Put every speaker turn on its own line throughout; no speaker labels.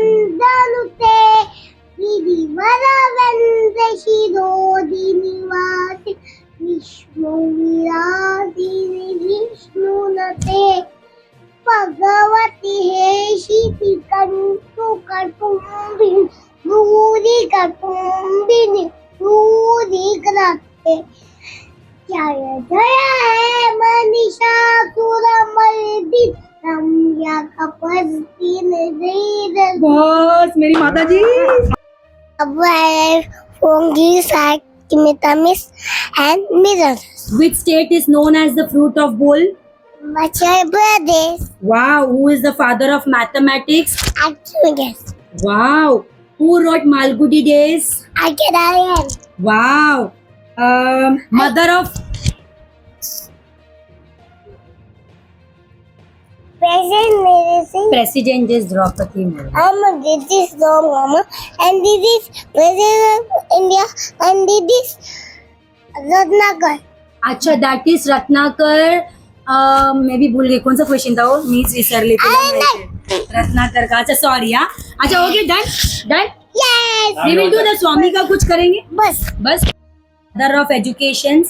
वंदनुते गिरिवर शिरोदी निवासी विष्णू विराजिनी विष्णुनते भगवती हे शिती कंटू कटुंबिनी भूरी कटुंबिनी भूरी ग्रहे जय जय हे मनीषा सुरमर्दित रम्या कपर्दिन धीर
बस मेरी माता जी
Where fungi Artemis and mirrors.
Which state is known as the fruit of bull?
Machar brothers,
Wow. Who is the father of mathematics?
Archimedes,
Wow. Who wrote Malgudi Days?
Arcadian,
Wow. Um, mother of
President Medicine.
President is Draupadi Murmu.
Um, this is mama, and this is President of India, and this is Ratnagar.
अच्छा that is Ratnakar maybe भूल गई कोणचा question था वो? मीच विसरली. रत्नाकर का। अच्छा सॉरी हा। अच्छा okay done done
Yes!
We will do the Swami का कुछ करेंगे?
बस।
बस। Mother of education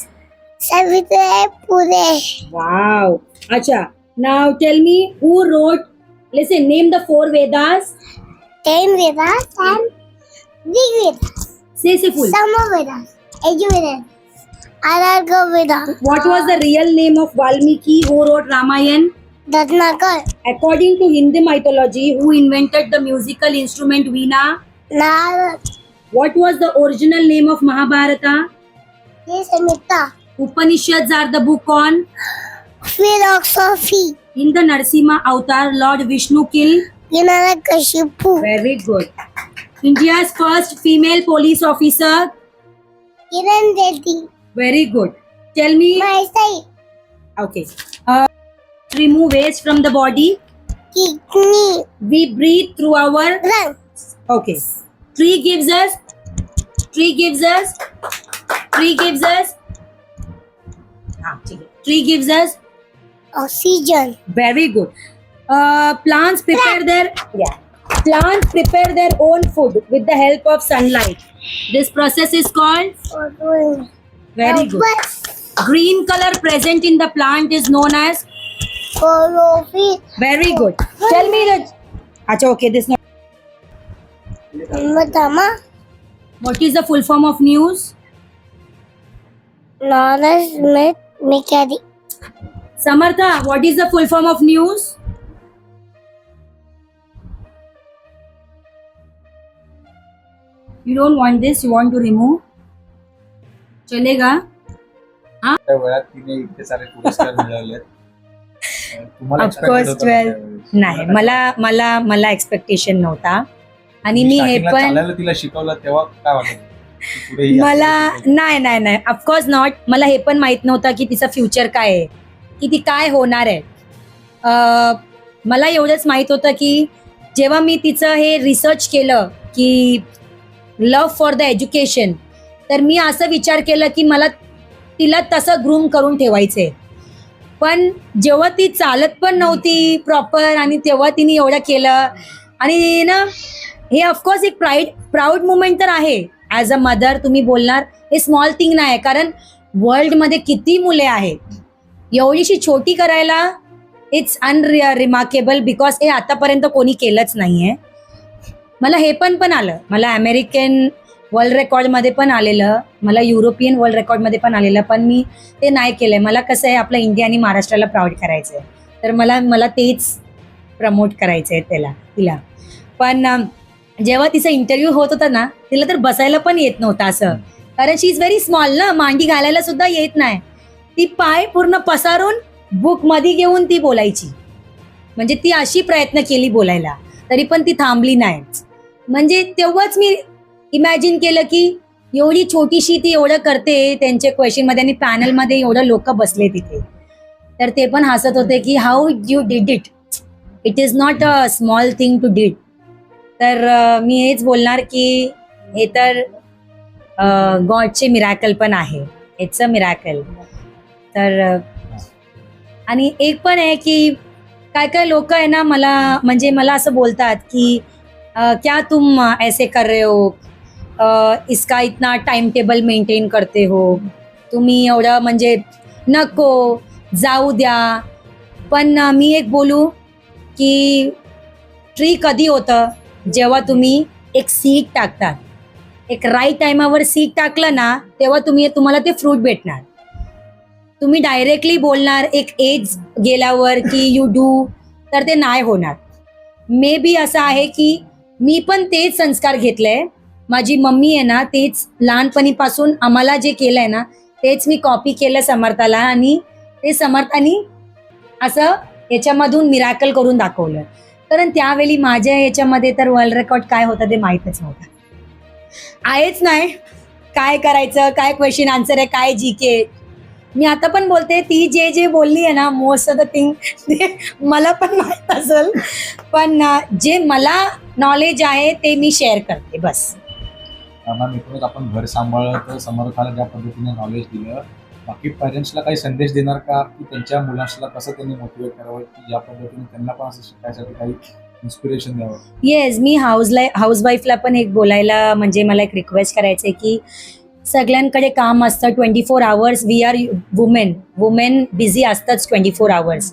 Savitri Phule.
Wow अच्छा Now tell me who wrote, listen, name the four Vedas.
Ten Vedas and Rig Vedas.
Say, say full.
Sama Vedas, Yajurveda, Vedas.
What was the real name of Valmiki who wrote Ramayan?
Dadnakar,
According to Hindu mythology, who invented the musical instrument Veena?
Narad,
What was the original name of Mahabharata? Upanishads are the book on
Philosophy,
In the Narsimha avatar, Lord Vishnu killed.
Hiranakashipu,
Very good. India's first female police officer.
Kiran Reddy,
Very good. Tell me.
my side,
Okay. Uh, remove waste from the body.
kidney,
We breathe through our.
lung,
Okay. Tree gives us. Tree gives us. Tree gives us. Ah, ठीक है. Tree gives us.
oxygen,
Very good. Uh, plants prepare their yeah. Plants prepare their own food with the help of sunlight. This process is called very good. Green color present in the plant is known as
chlorophyll,
very good. Tell me the. Acha, okay, this not.
Matama,
What is the full form of news?
knowledge, myth, mechanic,
Samartha, what is the full form of news? You don't want this, you want to remove? चलेगा
त्या वेळात तिने इतके सारे पुरस्कार मिळवले तुम्हाला
Of
expected
course,
होतं का
12.
त्यावेळेस?
नाही मला मला मला एक्सपेक्टेशन नव्हता आणि मी हे पण
चालायला तिला शिकवलं तेव्हा काय वाटत होतं? की पुढे ही
मला
आपल्याला शिकवते.
नाही नाही नाही ऑफकोर्स नॉट मला हे पण माहीत नव्हतं की तिचं फ्युचर काय आहे की ती काय होणार आहे? मला एवढंच माहीत होतं की जेव्हा मी तिचं हे रिसर्च केलं की लव फॉर द एज्युकेशन तर मी असं विचार केलं की मला तिला तसं ग्रूम करून ठेवायचंय. पण जेव्हा ती चालत पण नव्हती प्रॉपर आणि तेव्हा तिने एवढं केलं आणि ना हे ऑफकोर्स एक प्राईड प्राऊड मुमेंट तर आहे. ॲज अ मदर तुम्ही बोलणार हे स्मॉल थिंग नाही कारण वर्ल्डमध्ये किती मुले आहेत? एवढीशी छोटी करायला इट्स अनरिअ रिमार्केबल बिकॉज हे आतापर्यंत कोणी केलंच नाही आहे मला हे पण पण आलं. मला अमेरिकन वर्ल्ड रेकॉर्डमध्ये पण आलेलं मला युरोपियन वर्ल्ड रेकॉर्डमध्ये पण आलेलं पण मी ते नाही केलंय. मला कसं आहे आपलं इंडिया आणि महाराष्ट्राला प्राऊड करायचं आहे तर मला मला तेच प्रमोट करायचं आहे त्याला तिला. पण जेव्हा तिचा इंटरव्ह्यू होत होता ना तिला तर बसायला पण येत नव्हतं असं. कारण शी इज व्हेरी स्मॉल ना मांडी घालायला सुद्धा येत नाही. ती पाय पूर्ण पसारून बुकमध्ये घेऊन ती बोलायची. म्हणजे ती अशी प्रयत्न केली बोलायला तरी पण ती थांबली नाही म्हणजे तेव्हाच मी इमॅजिन केलं की एवढी छोटीशी ती एवढं करते त्यांच्या क्वेश्चनमध्ये आणि पॅनलमध्ये एवढं लोक बसले तिथे. तर ते पण हसत होते की how you did it it is not a small thing to did तर मी हेच बोलणार की हे तर गॉडचे मिरॅकल पण आहे. इट्स अ मिरॅकल तर आणि एक पण आहे की काय काय लोक आहे ना मला म्हणजे मला असं बोलतात की क्या तुम ऐसे कर रहे हो? इसका इतना टाइम टेबल मेंटेन करते हो? तुम्ही एवढं म्हणजे नको जाऊ द्या. पण मी एक बोलू की ट्री कधी होतं? जेव्हा तुम्ही एक सीड टाकतात. एक राईट टायमावर सीड टाकलं ना तेव्हा तुम्ही तुम्हाला ते फ्रूट भेटणार. तुम्ही डायरेक्टली बोलणार एक एज गेल्यावर की यू डू तर ते नाही होणार. मे बी असं आहे की मी पण तेच संस्कार घेतले. माझी मम्मी आहे ना तेच लहानपणीपासून आम्हाला जे केलंय ना तेच मी कॉपी केलं समर्थाला आणि ते समर्थानी असं याच्यामधून मिराकल करून दाखवलं. कारण त्यावेळी माझ्या याच्यामध्ये तर वर्ल्ड रेकॉर्ड काय होतं ते माहीतच नव्हतं. आहेच नाही. काय करायचं काय क्वेश्चन आन्सर आहे काय जी के मी आता पण बोलते ती जे जे बोलली आहे ना मोस्ट ऑफ द थिंग ते मला पण माहीत असेल. पण जे मला नॉलेज आहे ते मी शेअर करते बस.
मॅम एकूणच आपण घर सांभाळलं तर समर्थाला ज्या पद्धतीने नॉलेज दिलं बाकी पॅरेंट्सला काही संदेश देणार का? की त्यांच्या मुलांना कसं त्यांनी मोटिवेट करावं? की ज्या पद्धतीने त्यांना पण असं शिकायसाठी काही इन्स्पिरेशन द्यावं?
येस मी हाऊस लाईफ हाऊस वाईफला पण एक बोलायला म्हणजे मला एक रिक्वेस्ट करायचं आहे की सगळ्यांकडे काम असतं twenty four hours we are women women busy असतंच ट्वेंटी फोर आवर्स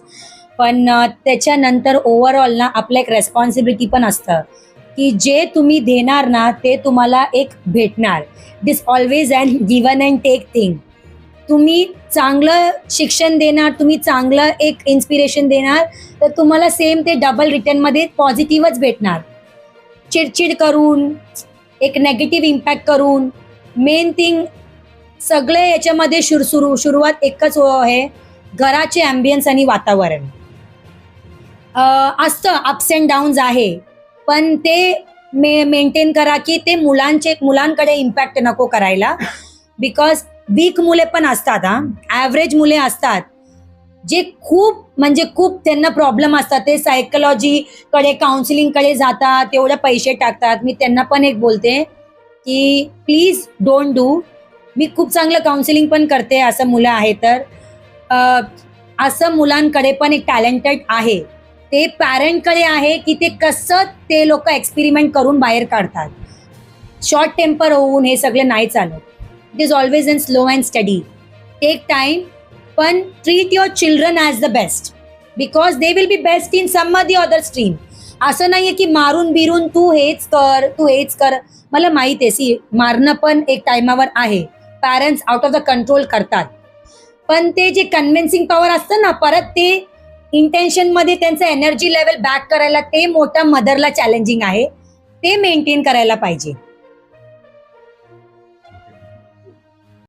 पण त्याच्यानंतर ओव्हरऑल ना आपलं एक रेस्पॉन्सिबिलिटी पण असतं की जे तुम्ही देणार ना ते तुम्हाला एक भेटणार. This always and given and take thing तुम्ही चांगलं शिक्षण देणार तुम्ही चांगलं एक इन्स्पिरेशन देणार तर तुम्हाला सेम ते डबल रिटर्नमध्ये पॉझिटिव्हच भेटणार. चिडचिड करून एक नेगेटिव्ह इम्पॅक्ट करून मेन थिंग सगळे याच्यामध्ये शुर सुरू सुरुवात एकच आहे घराचे ॲम्बियन्स आणि वातावरण. असतं अप्स अँड डाऊन्स आहे पण ते मे मेंटेन करा की ते मुलांचे मुलांकडे इम्पॅक्ट नको करायला. बिकॉज वीक मुले पण असतात हा. ॲव्हरेज मुले असतात. जे खूप म्हणजे खूप त्यांना प्रॉब्लेम असतात. ते सायकोलॉजीकडे काउन्सिलिंगकडे जातात तेवढे पैसे टाकतात. मी त्यांना पण एक बोलते की प्लीज डोंट डू मी खूप चांगलं काउन्सिलिंग पण करते असं मुलं आहे तर. असं मुलांकडे पण एक टॅलेंटेड आहे. ते पॅरेंटकडे आहे की ते कसं ते लोक एक्सपेरिमेंट करून बाहेर काढतात. शॉर्ट टेम्पर होऊन हे सगळं नाही चालत. It is always in slow and study take time पण treat your children as the best because they will be best in some the other stream असं नाहीये की मारून बिरून तू हेच कर तू हेच कर. मला माहीत आहे सी मारणं पण एक टायमावर आहे. Parents out of the control करतात. पण ते जे कन्व्हिन्सिंग पॉवर असतं ना परत ते इंटेन्शनमध्ये त्यांचं एनर्जी लेवल बॅक करायला ते मोठं मदरला चॅलेंजिंग आहे. ते मेंटेन करायला पाहिजे.